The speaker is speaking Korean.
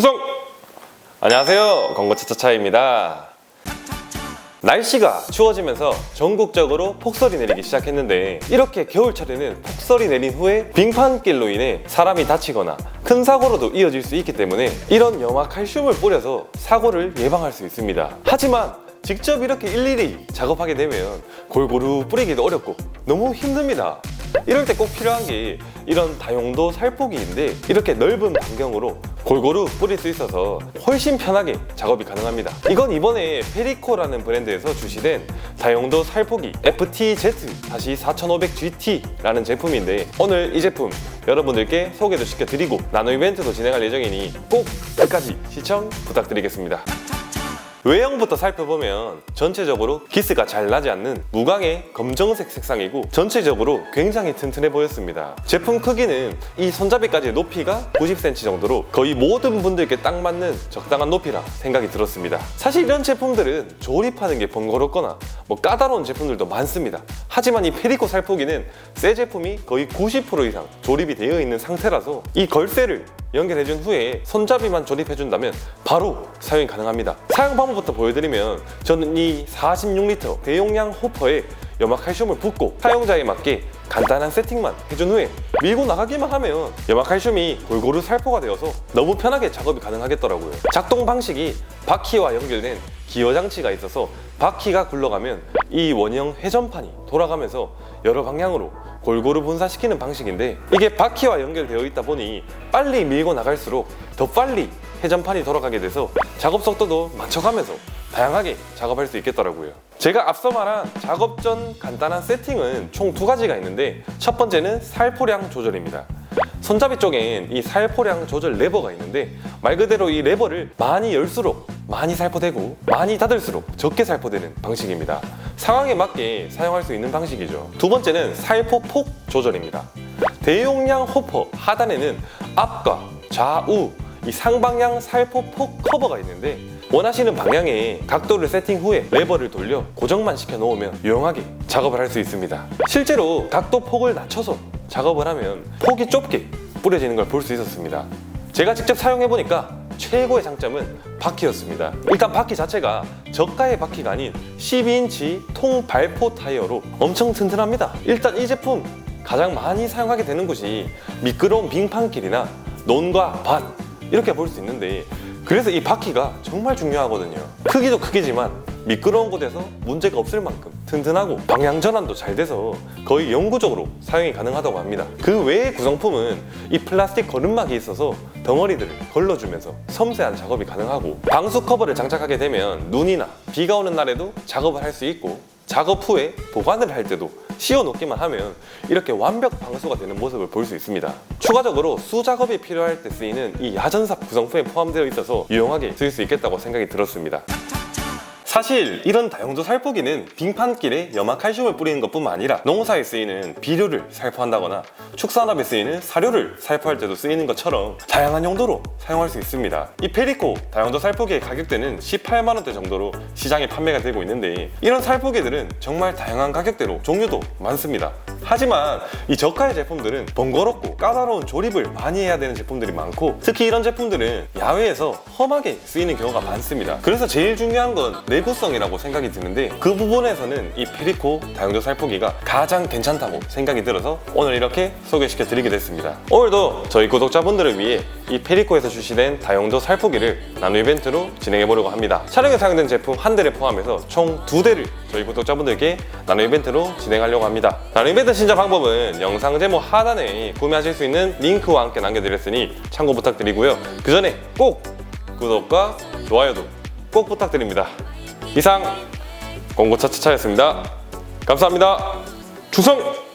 충성! 안녕하세요. 건거차차차입니다. 날씨가 추워지면서 전국적으로 폭설이 내리기 시작했는데 이렇게 겨울철에는 폭설이 내린 후에 빙판길로 인해 사람이 다치거나 큰 사고로도 이어질 수 있기 때문에 이런 염화 칼슘을 뿌려서 사고를 예방할 수 있습니다. 하지만 직접 이렇게 일일이 작업하게 되면 골고루 뿌리기도 어렵고 너무 힘듭니다. 이럴 때 꼭 필요한 게 이런 다용도 살포기인데 이렇게 넓은 반경으로 골고루 뿌릴 수 있어서 훨씬 편하게 작업이 가능합니다. 이건 이번에 페리코라는 브랜드에서 출시된 다용도 살포기 FTZ-4500GT라는 제품인데 오늘 이 제품 여러분들께 소개도 시켜드리고 나노 이벤트도 진행할 예정이니 꼭 끝까지 시청 부탁드리겠습니다. 외형부터 살펴보면 전체적으로 기스가 잘 나지 않는 무광의 검정색 색상이고 전체적으로 굉장히 튼튼해 보였습니다. 제품 크기는 이 손잡이까지의 높이가 90cm 정도로 거의 모든 분들께 딱 맞는 적당한 높이라 생각이 들었습니다. 사실 이런 제품들은 조립하는 게 번거롭거나 뭐 까다로운 제품들도 많습니다. 하지만 이 페리코 살포기는 새 제품이 거의 90% 이상 조립이 되어 있는 상태라서 이 걸쇠를 연결해준 후에 손잡이만 조립해준다면 바로 사용이 가능합니다. 사용 방법부터 보여드리면 저는 이 46리터 대용량 호퍼에 염화칼슘을 붓고 사용자에 맞게 간단한 세팅만 해준 후에 밀고 나가기만 하면 염화칼슘이 골고루 살포가 되어서 너무 편하게 작업이 가능하겠더라고요. 작동 방식이 바퀴와 연결된 기어 장치가 있어서 바퀴가 굴러가면 이 원형 회전판이 돌아가면서 여러 방향으로 골고루 분사시키는 방식인데 이게 바퀴와 연결되어 있다 보니 빨리 밀고 나갈수록 더 빨리 회전판이 돌아가게 돼서 작업 속도도 맞춰가면서 다양하게 작업할 수 있겠더라고요. 제가 앞서 말한 작업 전 간단한 세팅은 총 두 가지가 있는데 첫 번째는 살포량 조절입니다. 손잡이 쪽엔 이 살포량 조절 레버가 있는데 말 그대로 이 레버를 많이 열수록 많이 살포되고 많이 닫을수록 적게 살포되는 방식입니다. 상황에 맞게 사용할 수 있는 방식이죠. 두 번째는 살포 폭 조절입니다. 대용량 호퍼 하단에는 앞과 좌우 이 상방향 살포 폭 커버가 있는데 원하시는 방향에 각도를 세팅 후에 레버를 돌려 고정만 시켜 놓으면 유용하게 작업을 할 수 있습니다. 실제로 각도 폭을 낮춰서 작업을 하면 폭이 좁게 뿌려지는 걸 볼 수 있었습니다. 제가 직접 사용해 보니까 최고의 장점은 바퀴였습니다. 일단 바퀴 자체가 저가의 바퀴가 아닌 12인치 통 발포 타이어로 엄청 튼튼합니다. 일단 이 제품 가장 많이 사용하게 되는 곳이 미끄러운 빙판길이나 논과 밭 이렇게 볼 수 있는데 그래서 이 바퀴가 정말 중요하거든요. 크기도 크기지만 미끄러운 곳에서 문제가 없을 만큼 튼튼하고 방향 전환도 잘 돼서 거의 영구적으로 사용이 가능하다고 합니다. 그 외의 구성품은 이 플라스틱 거름막이 있어서 덩어리들을 걸러주면서 섬세한 작업이 가능하고 방수 커버를 장착하게 되면 눈이나 비가 오는 날에도 작업을 할 수 있고 작업 후에 보관을 할 때도 씌워 놓기만 하면 이렇게 완벽 방수가 되는 모습을 볼 수 있습니다. 추가적으로 수작업이 필요할 때 쓰이는 이 야전삽 구성품에 포함되어 있어서 유용하게 쓸 수 있겠다고 생각이 들었습니다. 사실 이런 다용도 살포기는 빙판길에 염화칼슘을 뿌리는 것뿐만 아니라 농사에 쓰이는 비료를 살포한다거나 축산업에 쓰이는 사료를 살포할 때도 쓰이는 것처럼 다양한 용도로 사용할 수 있습니다. 이 페리코 다용도 살포기의 가격대는 18만 원대 정도로 시장에 판매가 되고 있는데 이런 살포기들은 정말 다양한 가격대로 종류도 많습니다. 하지만 이 저가의 제품들은 번거롭고 까다로운 조립을 많이 해야 되는 제품들이 많고 특히 이런 제품들은 야외에서 험하게 쓰이는 경우가 많습니다. 그래서 제일 중요한 건내 구성이라고 생각이 드는데 그 부분에서는 이 페리코 다용도 살포기가 가장 괜찮다고 생각이 들어서 오늘 이렇게 소개시켜 드리게 됐습니다. 오늘도 저희 구독자분들을 위해 이 페리코에서 출시된 다용도 살포기를 나노 이벤트로 진행해 보려고 합니다. 촬영에 사용된 제품 한 대를 포함해서 총 두 대를 저희 구독자분들께 나노 이벤트로 진행하려고 합니다. 나노 이벤트 신청 방법은 영상 제목 하단에 구매하실 수 있는 링크와 함께 남겨드렸으니 참고 부탁드리고요. 그 전에 꼭 구독과 좋아요도 꼭 부탁드립니다. 이상 공고 차차차였습니다. 감사합니다. 충성!